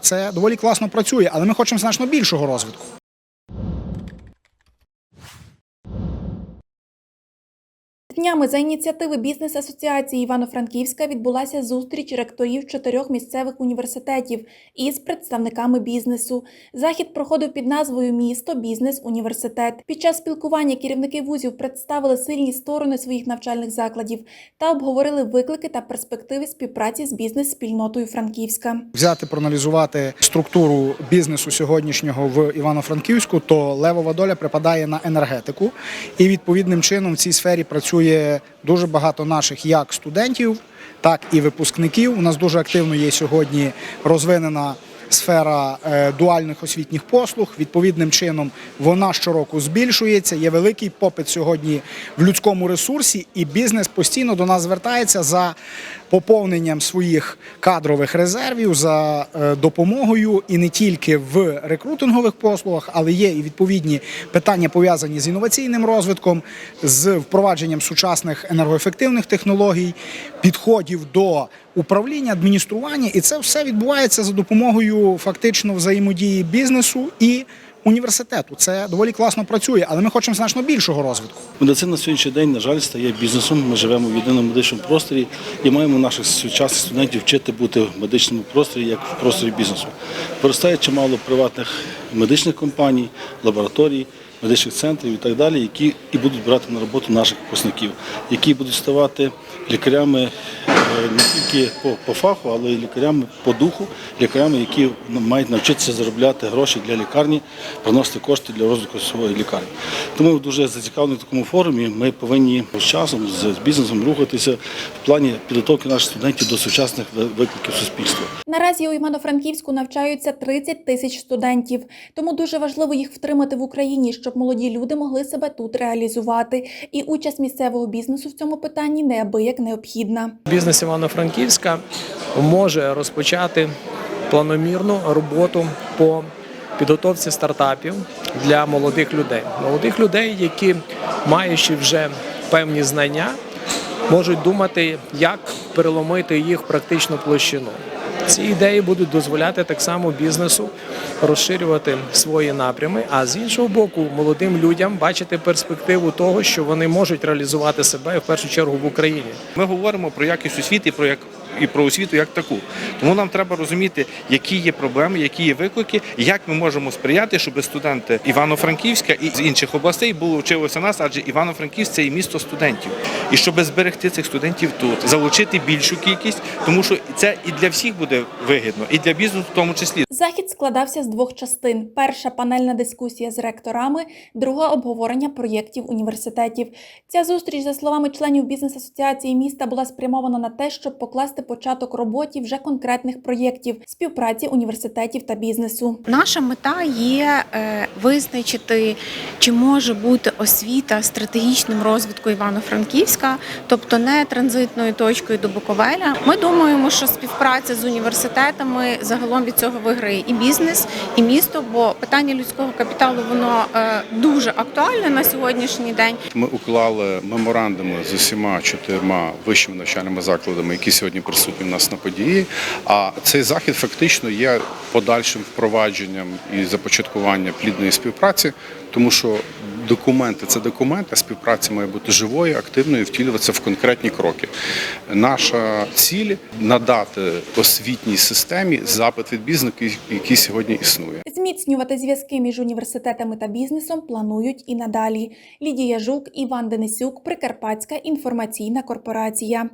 Це доволі класно працює, але ми хочемо значно більшого розвитку. Днями за ініціативи бізнес-асоціації Івано-Франківська відбулася зустріч ректорів чотирьох місцевих університетів із представниками бізнесу. Захід проходив під назвою Місто Бізнес Університет. Під час спілкування керівники вузів представили сильні сторони своїх навчальних закладів та обговорили виклики та перспективи співпраці з бізнес-спільнотою Франківська. Взяти проаналізувати структуру бізнесу сьогоднішнього в Івано-Франківську, то левова доля припадає на енергетику, і відповідним чином в цій сфері працює дуже багато наших як студентів, так і випускників. У нас дуже активно є сьогодні розвинена. Сфера е, дуальних освітніх послуг відповідним чином вона щороку збільшується. Є великий попит сьогодні в людському ресурсі, і бізнес постійно до нас звертається за поповненням своїх кадрових резервів, за е, допомогою і не тільки в рекрутингових послугах, але є і відповідні питання пов'язані з інноваційним розвитком, з впровадженням сучасних енергоефективних технологій, підходів до управління, адміністрування, і це все відбувається за допомогою фактично взаємодії бізнесу і університету. Це доволі класно працює, але ми хочемо значно більшого розвитку. Медицина на сьогоднішній день, на жаль, стає бізнесом. Ми живемо в єдиному медичному просторі і маємо наших сучасних студентів вчити бути в медичному просторі як в просторі бізнесу. Виростає чимало приватних медичних компаній, лабораторій, медичних центрів і так далі, які і будуть брати на роботу наших випускників, які будуть ставати лікарями не тільки по, по фаху, але й лікарями по духу, лікарями, які мають навчитися заробляти гроші для лікарні, приносити кошти для розвитку своєї лікарні. Тому дуже зацікавлені в такому форумі. Ми повинні з часом з з бізнесом рухатися в плані підготовки наших студентів до сучасних викликів суспільства. Наразі у Івано-Франківську навчаються 30 тисяч студентів, тому дуже важливо їх втримати в Україні, щоб молоді люди могли себе тут реалізувати. І участь місцевого бізнесу в цьому питанні неабияк необхідна. Бізнес Івано-Франківська може розпочати планомірну роботу по підготовці стартапів для молодих людей. Молодих людей, які маючи вже певні знання, можуть думати, як переломити їх практичну площину. Ці ідеї будуть дозволяти так само бізнесу розширювати свої напрями, а з іншого боку, молодим людям бачити перспективу того, що вони можуть реалізувати себе в першу чергу в Україні. Ми говоримо про якість освіти про як і про освіту як таку. Тому нам треба розуміти, які є проблеми, які є виклики, як ми можемо сприяти, щоб студенти Івано-Франківська і з інших областей було вчилося нас, адже Івано-Франківськ це і місто студентів. І щоб зберегти цих студентів тут, залучити більшу кількість, тому що це і для всіх буде вигідно, і для бізнесу в тому числі. Захід складався з двох частин: перша панельна дискусія з ректорами, друга обговорення проєктів університетів. Ця зустріч, за словами членів бізнес-асоціації міста, була спрямована на те, щоб покласти початок роботі вже конкретних проєктів співпраці університетів та бізнесу. Наша мета є е, визначити, чи може бути освіта стратегічним розвитку Івано-Франківська, тобто не транзитною точкою до Буковеля. Ми думаємо, що співпраця з університетами загалом від цього виграє і бізнес, і місто, бо питання людського капіталу воно е, дуже актуальне на сьогоднішній день. Ми уклали меморандуми з усіма чотирма вищими навчальними закладами, які сьогодні присутні в нас на події. А цей захід фактично є подальшим впровадженням і започаткування плідної співпраці, тому що документи це документи, а співпраця має бути живою, активною, втілюватися в конкретні кроки. Наша ціль надати освітній системі запит від бізнесу, який сьогодні існує. Зміцнювати зв'язки між університетами та бізнесом планують і надалі. Лідія Жук, Іван Денисюк, Прикарпатська інформаційна корпорація.